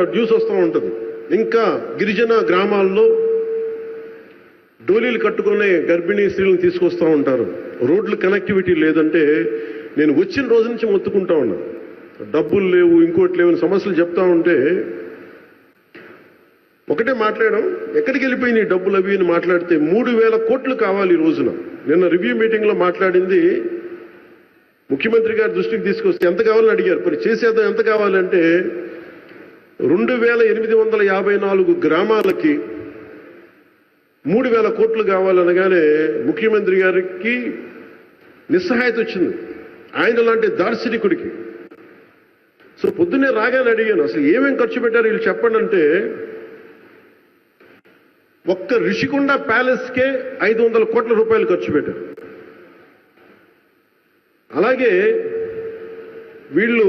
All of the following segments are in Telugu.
న్యూస్ వస్తూ ఉంటుంది. ఇంకా గిరిజన గ్రామాల్లో డోలీలు కట్టుకునే గర్భిణీ స్త్రీలను తీసుకొస్తూ ఉంటారు. రోడ్లు కనెక్టివిటీ లేదంటే నేను వచ్చిన రోజు నుంచి మొత్తుకుంటా ఉన్నా. డబ్బులు లేవు ఇంకోటి లేవు అని సమస్యలు చెప్తా ఉంటే ఒకటే మాట్లాడడం ఎక్కడికి వెళ్ళిపోయినాయి డబ్బులు అవి అని మాట్లాడితే మూడు వేల కోట్లు కావాలి ఈ రోజున. నిన్న రివ్యూ మీటింగ్లో మాట్లాడింది ముఖ్యమంత్రి గారి దృష్టికి తీసుకొస్తే ఎంత కావాలని అడిగారు. మరి చేసేద్దాం ఎంత కావాలంటే రెండు వేల ఎనిమిది వందల యాభై నాలుగు గ్రామాలకి మూడు వేల కోట్లు కావాలనగానే ముఖ్యమంత్రి గారికి నిస్సహాయత వచ్చింది. ఆయన లాంటి దార్శనికుడికి. సో పొద్దున్నే రాగానే అడిగాను అసలు ఏమేం ఖర్చు పెట్టారు? వీళ్ళు చెప్పండి అంటే ఒక్క రిషికొండ ప్యాలెస్కే ఐదు వందల కోట్ల రూపాయలు ఖర్చు పెట్టారు. అలాగే వీళ్ళు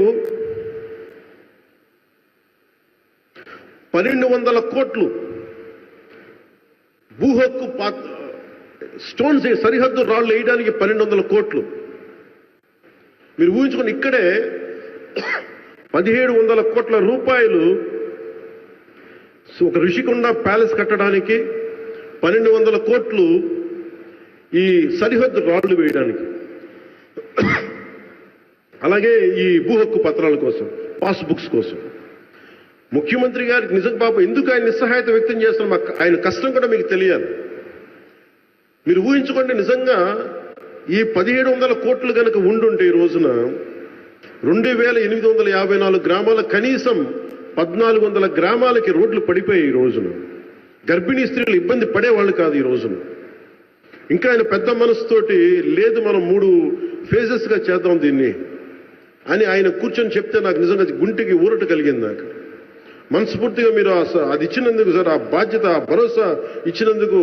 పన్నెండు వందల కోట్లు భూహక్కు స్టోన్స్ సరిహద్దు రాళ్ళు వేయడానికి పన్నెండు వందల కోట్లు. మీరు ఊహించుకుని ఇక్కడే పదిహేడు వందల కోట్ల రూపాయలు ఒక ఋషికొండ ప్యాలెస్ కట్టడానికి పన్నెండు వందల కోట్లు ఈ సరిహద్దు రాళ్ళు వేయడానికి. అలాగే ఈ భూ హక్కు పత్రాల కోసం పాస్బుక్స్ కోసం. ముఖ్యమంత్రి గారికి నిజం పాపం ఎందుకు ఆయన నిస్సహాయత వ్యక్తం చేస్తున్న మాకు ఆయన కష్టం కూడా మీకు తెలియాలి మీరు ఊహించుకోండి నిజంగా ఈ పదిహేడు వందల కోట్లు కనుక ఉండుంటే ఈ రోజున రెండు వేల ఎనిమిది వందల యాభై నాలుగు గ్రామాల కనీసం పద్నాలుగు వందల గ్రామాలకి రోడ్లు పడిపోయాయి ఈ రోజున. గర్భిణీ స్త్రీలు ఇబ్బంది పడేవాళ్ళు కాదు ఈ రోజున. ఇంకా ఆయన పెద్ద మనసుతోటి లేదు మనం మూడు ఫేజెస్గా చేద్దాం దీన్ని అని ఆయన కూర్చొని చెప్తే నాకు నిజంగా గుంటికి ఊరట కలిగింది నాకు. మనస్ఫూర్తిగా మీరు అది ఇచ్చినందుకు సార్ ఆ బాధ్యత ఆ భరోసా ఇచ్చినందుకు